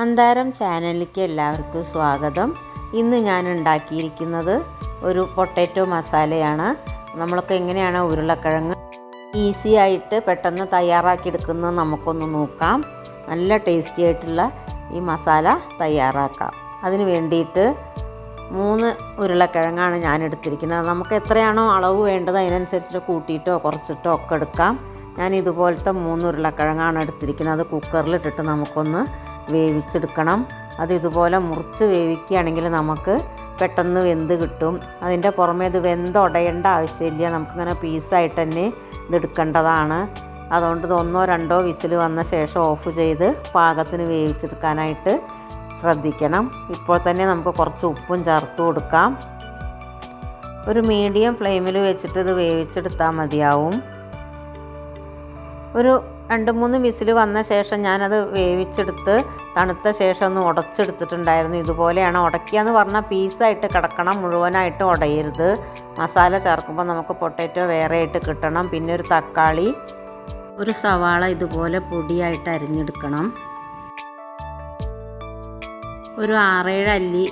മന്ദാരം ചാനലിലേക്ക് എല്ലാവർക്കും സ്വാഗതം. ഇന്ന് ഞാൻ ഉണ്ടാക്കിയിരിക്കുന്നത് ഒരു പൊട്ടാറ്റോ മസാലയാണ്. നമ്മളൊക്കെ എങ്ങനെയാണ് ഉരുളക്കിഴങ്ങ് ഈസി ആയിട്ട് പെട്ടെന്ന് തയ്യാറാക്കി തയ്യാറാക്കിയെടുക്കുന്നത് നമുക്കൊന്ന് നോക്കാം. നല്ല ടേസ്റ്റി ആയിട്ടുള്ള ഈ മസാല തയ്യാറാക്കാം. അതിന് വേണ്ടിയിട്ട് മൂന്ന് ഉരുളക്കിഴങ്ങാണ് ഞാൻ എടുത്തിരിക്കുന്നത്. നമുക്ക് എത്രയാണോ അളവ് വേണ്ടത് അതിനനുസരിച്ച് കൂട്ടിയിട്ടോ കുറച്ചിട്ടോ ഒക്കെ എടുക്കാം. ഞാൻ ഇതുപോലത്തെ മൂന്ന് ഉരുളക്കിഴങ്ങാണ് എടുത്തിരിക്കുന്നത്. അത് കുക്കറിലിട്ടിട്ട് നമുക്കൊന്ന് വേവിച്ചെടുക്കണം. അത് ഇതുപോലെ മുറിച്ച് വേവിക്കുകയാണെങ്കിൽ നമുക്ക് പെട്ടെന്ന് വെന്ത് കിട്ടും. അതിന്റെ പുറമേ ഇത് വെന്തുടയേണ്ട ആവശ്യമില്ല. നമുക്കിങ്ങനെ പീസായിട്ട് തന്നെ ഇതെടുക്കേണ്ടതാണ് അതുകൊണ്ട് ഇത് ഒന്നോ രണ്ടോ വിസിൽ വന്ന ശേഷം ഓഫ് ചെയ്ത് പാകത്തിന് വേവിച്ചെടുക്കാനായിട്ട് ശ്രദ്ധിക്കണം. ഇപ്പോൾ തന്നെ നമുക്ക് കുറച്ച് ഉപ്പും ചേർത്ത് കൊടുക്കാം. ഒരു മീഡിയം ഫ്ലെയിമിൽ വെച്ചിട്ട് ഇത് വേവിച്ചെടുത്താൽ മതിയാവും. ഒരു രണ്ട് മൂന്ന് വിസിൽ വന്ന ശേഷം ഞാനത് വേവിച്ചെടുത്ത് തണുത്ത ശേഷം ഒന്ന് ഉടച്ചെടുത്തിട്ടുണ്ടായിരുന്നു. ഇതുപോലെയാണ് ഉടക്കിയെന്ന് പറഞ്ഞാൽ പീസായിട്ട് കിടക്കണം മുഴുവനായിട്ട് ഉടയരുത്. മസാല ചേർക്കുമ്പോൾ നമുക്ക് പൊട്ടേറ്റോ വേറെ ആയിട്ട് കിട്ടണം. പിന്നെ ഒരു തക്കാളി ഒരു സവാള ഇതുപോലെ പൊടിയായിട്ട് അരിഞ്ഞെടുക്കണം. ഒരു ആറേഴ് അല്ലി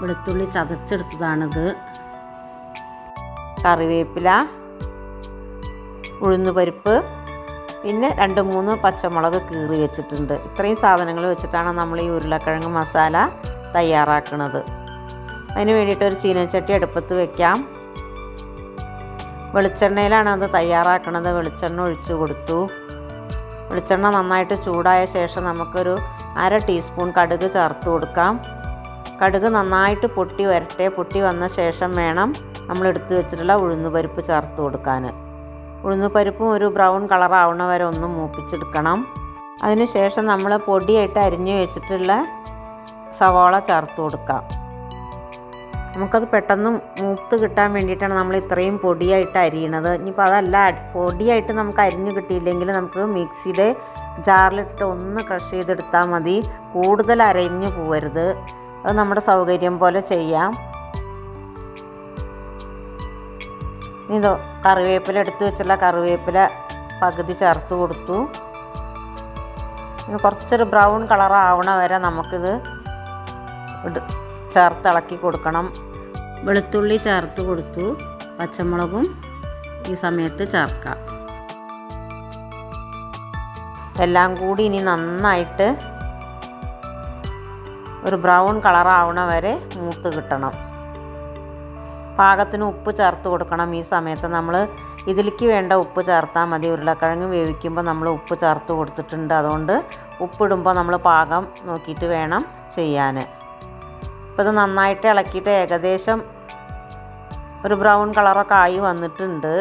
വെളുത്തുള്ളി ചതച്ചെടുത്തതാണിത്. കറിവേപ്പില ഉഴുന്നുപരിപ്പ് പിന്നെ രണ്ട് മൂന്ന് പച്ചമുളക് കീറി വെച്ചിട്ടുണ്ട്. ഇത്രയും സാധനങ്ങൾ വെച്ചിട്ടാണ് നമ്മൾ ഈ ഉരുളക്കിഴങ്ങ് മസാല തയ്യാറാക്കുന്നത്. അതിന് വേണ്ടിയിട്ട് ഒരു ചീനച്ചട്ടി അടുപ്പത്ത് വെക്കാം. വെളിച്ചെണ്ണയിലാണ് അത് തയ്യാറാക്കുന്നത് വെളിച്ചെണ്ണ ഒഴിച്ചു കൊടുത്തു. വെളിച്ചെണ്ണ നന്നായിട്ട് ചൂടായ ശേഷം നമുക്കൊരു അര ടീസ്പൂൺ കടുക് ചേർത്ത് കൊടുക്കാം. കടുക് നന്നായിട്ട് പൊട്ടി വരട്ടെ. പൊട്ടി വന്ന ശേഷം വേണം നമ്മൾ എടുത്തു വെച്ചിട്ടുള്ള ഉഴുന്നുപരിപ്പ് ചേർത്ത് കൊടുക്കാൻ. ഉഴുന്നുപരിപ്പും ഒരു ബ്രൗൺ കളർ ആവണ വരെ ഒന്ന് മൂപ്പിച്ചെടുക്കണം. അതിനുശേഷം നമ്മൾ പൊടിയായിട്ട് അരിഞ്ഞു വെച്ചിട്ടുള്ള സവാള ചേർത്ത് കൊടുക്കാം. നമുക്കത് പെട്ടെന്ന് മൂത്ത് കിട്ടാൻ വേണ്ടിയിട്ടാണ് നമ്മൾ ഇത്രയും പൊടിയായിട്ട് അരിയണത്. ഇനിയിപ്പോൾ അതല്ല പൊടിയായിട്ട് നമുക്ക് അരിഞ്ഞ് കിട്ടിയില്ലെങ്കിൽ നമുക്ക് മിക്സിയുടെ ജാറിലിട്ട് ഒന്ന് ക്രഷ് ചെയ്തെടുത്താൽ മതി. കൂടുതൽ അരഞ്ഞു പോവരുത്. അത് നമ്മുടെ സൗകര്യം പോലെ ചെയ്യാം. ഇതോ കറിവേപ്പില എടുത്ത് വെച്ചുള്ള കറിവേപ്പില പകുതി ചേർത്ത് കൊടുത്തു. കുറച്ചൊരു ബ്രൗൺ കളർ ആവണ വരെ നമുക്കിത് ചേർത്ത് ഇളക്കി കൊടുക്കണം. വെളുത്തുള്ളി ചേർത്ത് കൊടുത്തു. പച്ചമുളകും ഈ സമയത്ത് ചേർക്കാം. എല്ലാം കൂടി ഇനി നന്നായിട്ട് ഒരു ബ്രൗൺ കളർ ആവണ വരെ മൂത്ത് കിട്ടണം. പാകത്തിന് ഉപ്പ് ചേർത്ത് കൊടുക്കണം ഈ സമയത്ത്. നമ്മൾ ഇതിലേക്ക് വേണ്ട ഉപ്പ് ചേർത്താൽ മതി. ഉരുളക്കിഴങ്ങ് വേവിക്കുമ്പോൾ നമ്മൾ ഉപ്പ് ചേർത്ത് കൊടുത്തിട്ടുണ്ട്. അതുകൊണ്ട് ഉപ്പിടുമ്പോൾ നമ്മൾ പാകം നോക്കിയിട്ട് വേണം ചെയ്യാൻ. ഇപ്പോൾ ഇത് നന്നായിട്ട് ഇളക്കിയിട്ട് ഏകദേശം ഒരു ബ്രൗൺ കളറൊക്കെ ആയി വന്നിട്ടുണ്ട്.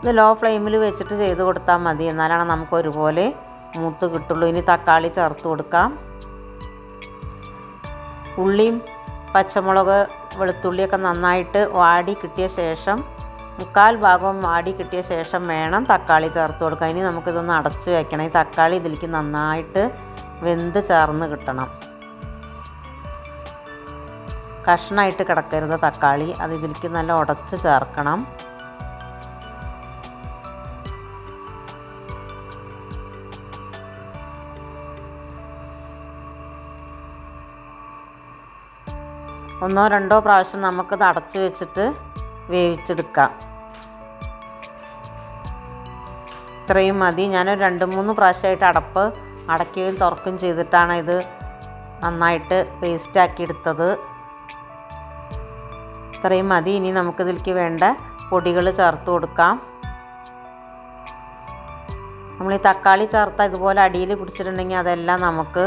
ഇത് ലോ ഫ്ലെയിമിൽ വെച്ചിട്ട് ചെയ്ത് കൊടുത്താൽ മതി. എന്നാലാണ് നമുക്ക് ഒരുപോലെ മൂത്ത് കിട്ടുള്ളൂ. ഇനി തക്കാളി ചേർത്ത് കൊടുക്കാം. ഉള്ളിയും പച്ചമുളക് വെളുത്തുള്ളിയൊക്കെ നന്നായിട്ട് വാടി കിട്ടിയ ശേഷം മുക്കാൽ ഭാഗവും വാടി കിട്ടിയ ശേഷം വേണം തക്കാളി ചേർത്ത് കൊടുക്കാൻ. ഇനി നമുക്കിതൊന്ന് അടച്ച് വയ്ക്കണം ഈ തക്കാളി ഇതിലേക്ക് നന്നായിട്ട് വെന്ത് ചേർന്ന് കിട്ടണം. കഷ്ണമായിട്ട് കിടക്കരുത് തക്കാളി. അത് ഇതിലേക്ക് നല്ല ഉടച്ച് ചേർക്കണം. ഒന്നോ രണ്ടോ പ്രാവശ്യം നമുക്കത് അടച്ച് വെച്ചിട്ട് വേവിച്ചെടുക്കാം. ഇത്രയും മതി. ഞാനൊരു രണ്ട് മൂന്ന് പ്രാവശ്യമായിട്ട് അടപ്പ് അടയ്ക്കുകയും തുറക്കുകയും ചെയ്തിട്ടാണ് ഇത് നന്നായിട്ട് പേസ്റ്റാക്കി എടുത്തത്. ഇത്രയും മതി. ഇനി നമുക്കിതിലേക്ക് വേണ്ട പൊടികൾ ചേർത്ത് കൊടുക്കാം. നമ്മൾ ഈ തക്കാളി ചേർത്ത ഇതുപോലെ അടിയിൽ പിടിച്ചിട്ടുണ്ടെങ്കിൽ അതെല്ലാം നമുക്ക്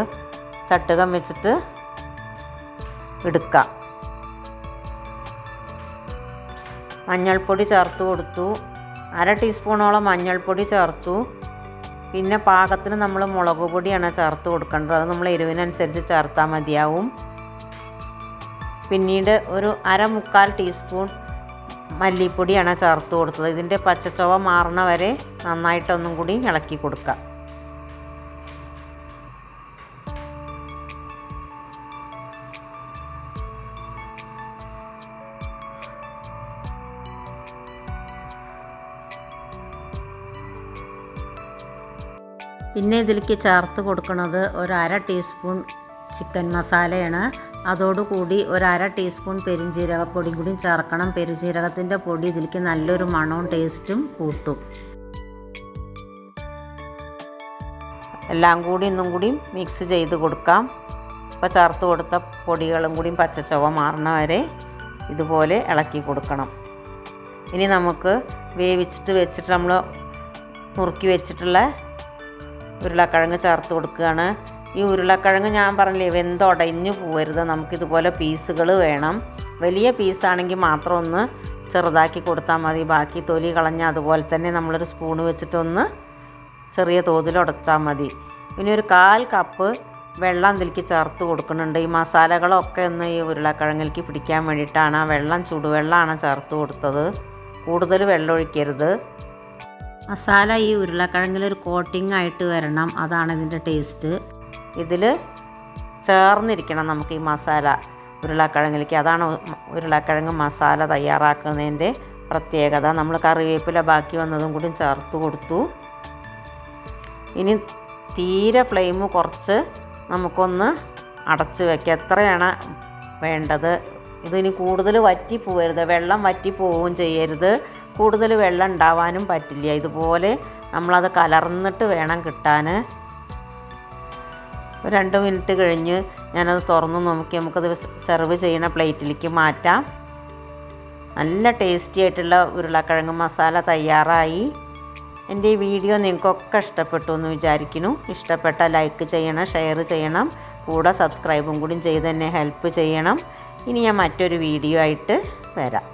ചട്ടുകം വെച്ചിട്ട് എടുക്കാം. മഞ്ഞൾപ്പൊടി ചേർത്ത് കൊടുത്തു. അര ടീസ്പൂണോളം മഞ്ഞൾപ്പൊടി ചേർത്തു. പിന്നെ പാകത്തിന് നമ്മൾ മുളക് പൊടിയാണ് ചേർത്ത് കൊടുക്കേണ്ടത്. അത് നമ്മൾ എരിവിനനുസരിച്ച് ചേർത്താൽ മതിയാവും. പിന്നീട് ഒരു അര മുക്കാൽ ടീസ്പൂൺ മല്ലിപ്പൊടിയാണ് ചേർത്ത് കൊടുത്തത്. ഇതിന്റെ പച്ചച്ചവ മാറണ വരെ നന്നായിട്ടൊന്നും കൂടി ഇളക്കി കൊടുക്കുക പിന്നെ ഇതിലേക്ക് ചേർത്ത് കൊടുക്കുന്നത് ഒരു അര ടീസ്പൂൺ ചിക്കൻ മസാലയാണ്. അതോടുകൂടി ഒരു അര ടീസ്പൂൺ പെരിഞ്ജീരകപ്പൊടിയും കൂടി ചേർക്കണം. പെരിഞ്ജീരകത്തിന്റെ പൊടി ഇതിലേക്ക് നല്ലൊരു മണവും ടേസ്റ്റും കൂട്ടും. എല്ലാം കൂടി ഒന്നും കൂടി മിക്സ് ചെയ്ത് കൊടുക്കാം. അപ്പോൾ ചേർത്ത് കൊടുത്ത പൊടികളും കൂടി പച്ചച്ചവ മാറണ വരെ ഇതുപോലെ ഇളക്കി കൊടുക്കണം. ഇനി നമുക്ക് വേവിച്ചിട്ട് വെച്ചിട്ട് നമ്മൾ മുറുക്കി വെച്ചിട്ടുള്ള ഉരുളക്കിഴങ്ങ് ചേർത്ത് കൊടുക്കുകയാണ്. ഈ ഉരുളക്കിഴങ്ങ് ഞാൻ പറഞ്ഞില്ലേ വെന്തുടഞ്ഞു പോകരുത് നമുക്കിതുപോലെ പീസുകൾ വേണം. വലിയ പീസാണെങ്കിൽ മാത്രം ഒന്ന് ചെറുതാക്കി കൊടുത്താൽ മതി. ബാക്കി തൊലി കളഞ്ഞ് അതുപോലെ തന്നെ നമ്മളൊരു സ്പൂണ് വെച്ചിട്ടൊന്ന് ചെറിയ തോതിൽ ഉടച്ചാൽ മതി. പിന്നെ ഒരു കാൽ കപ്പ് വെള്ളം ഇതിലേക്ക് ചേർത്ത് കൊടുക്കുന്നുണ്ട്. ഈ മസാലകളൊക്കെ ഒന്ന് ഈ ഉരുളക്കിഴങ്ങിലേക്ക് പിടിക്കാൻ വേണ്ടിയിട്ടാണ്. ആ വെള്ളം ചൂടുവെള്ളമാണ് ചേർത്ത് കൊടുത്തത്. കൂടുതൽ വെള്ളം ഒഴിക്കരുത് മസാല ഈ ഉരുളക്കിഴങ്ങിലൊരു കോട്ടിംഗ് ആയിട്ട് വരണം. അതാണ് ഇതിന്റെ ടേസ്റ്റ് ഇതിൽ ചേർന്നിരിക്കണം നമുക്ക് ഈ മസാല ഉരുളക്കിഴങ്ങിലേക്ക്. അതാണ് ഉരുളക്കിഴങ്ങ് മസാല തയ്യാറാക്കുന്നതിന്റെ പ്രത്യേകത. നമ്മൾ കറിവേപ്പില ബാക്കി വന്നതും കൂടി ചേർത്ത് കൊടുത്തു. ഇനി തീരെ ഫ്ലെയിം കുറച്ച് നമുക്കൊന്ന് അടച്ച് വയ്ക്കുക എത്രയാണ് വേണ്ടത്? ഇതിന് കൂടുതൽ വറ്റി പോകരുത് വെള്ളം വറ്റി പോവുകയും ചെയ്യരുത്. കൂടുതൽ വെള്ളം ഉണ്ടാവാനും പറ്റില്ല. ഇതുപോലെ നമ്മളത് കലർന്നിട്ട് വേണം കിട്ടാൻ. രണ്ട് മിനിറ്റ് കഴിഞ്ഞ് ഞാനത് തുറന്ന് നോക്കി. നമുക്കത് സെർവ് ചെയ്യുന്ന പ്ലേറ്റിലേക്ക് മാറ്റാം. നല്ല ടേസ്റ്റി ആയിട്ടുള്ള ഉരുളക്കിഴങ്ങ് മസാല തയ്യാറായി. എന്റെ ഈ വീഡിയോ നിങ്ങൾക്കൊക്കെ ഇഷ്ടപ്പെട്ടു എന്ന് വിചാരിക്കുന്നു. ഇഷ്ടപ്പെട്ട ലൈക്ക് ചെയ്യണം ഷെയർ ചെയ്യണം. കൂടെ സബ്സ്ക്രൈബും കൂടി ചെയ്ത് തന്നെ ഹെൽപ്പ് ചെയ്യണം. ഇനി ഞാൻ മറ്റൊരു വീഡിയോ ആയിട്ട് വരാം.